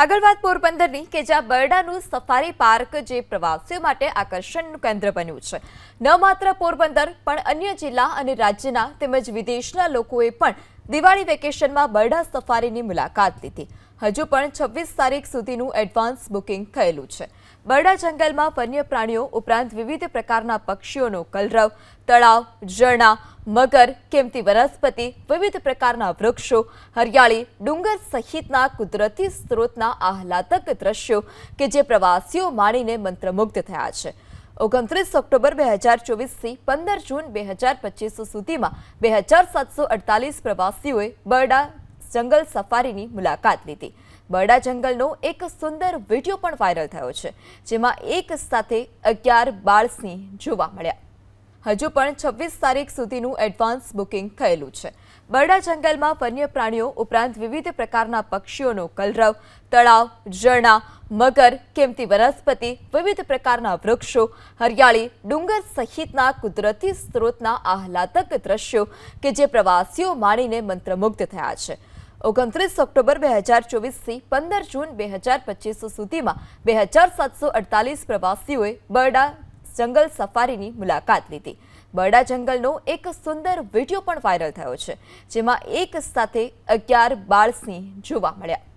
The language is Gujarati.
આગળ વાત પોરબંદરની કે જ્યાં બરડાનું સફારી પાર્ક જે પ્રવાસીઓ માટે આકર્ષણનું કેન્દ્ર બન્યું છે. ન માત્ર પોરબંદર, પણ અન્ય જિલ્લા અને રાજ્યના તેમજ વિદેશના લોકોએ પણ દિવાળી વેકેશનમાં બરડા સફારીની મુલાકાત લીધી. હજુ પણ છવ્વીસ તારીખ સુધીનું એડવાન્સ બુકિંગ થયેલું છે. બરડા જંગલમાં વન્ય પ્રાણીઓ ઉપરાંત વિવિધ પ્રકારના પક્ષીઓનો કલરવ, તળાવ, ઝરણા મગર, કેમતી વનસ્પતિ, વિવિધ પ્રકારના વૃક્ષો, હરિયાળી, ડુંગર સહિતના કુદરતી સ્ત્રોતના આહલાદક દ્રશ્યો કે જે પ્રવાસીઓ માણીને મંત્રમુગ્ધ થયા છે. ઓગણત્રીસ ઓક્ટોબર બે હજાર ચોવીસથી પંદર જૂન બે હજાર પચીસ સુધીમાં બે હજાર સાતસો અડતાલીસ પ્રવાસીઓએ બરડા જંગલ સફારીની મુલાકાત લીધી. બરડા જંગલનો એક સુંદર વીડિયો પણ વાયરલ થયો છે, જેમાં એક સાથે અગિયાર બાળસિંહ જોવા મળ્યા. હજુ પણ છવ્વીસ તારીખ સુધીનું એડવાન્સ બુકિંગ થયેલું છે. બરડા જંગલમાં વન્ય પ્રાણીઓ ઉપરાંત વિવિધ પ્રકારના પક્ષીઓનો કલરવ, તળાવ, ઝરણા, મગર, કેમતી વનસ્પતિ, વિવિધ પ્રકારના વૃક્ષો, હરિયાળી, ડુંગર સહિતના કુદરતી સ્ત્રોતના આહલાદક દ્રશ્યો કે જે પ્રવાસીઓ માણીને મંત્રમુગ્ધ થયા છે. ઓગણત્રીસ ઓક્ટોબર બે હજાર ચોવીસથી પંદર જૂન બે હજાર પચીસ સુધીમાં બે હજાર સાતસો અડતાલીસ પ્રવાસીઓએ બરડા જંગલ સફારીની મુલાકાત લીધી. બરડા જંગલનો એક સુંદર વીડિયો પણ વાયરલ થયો છે, જેમાં એક સાથે અગિયાર બાળસિંહ જોવા મળ્યા.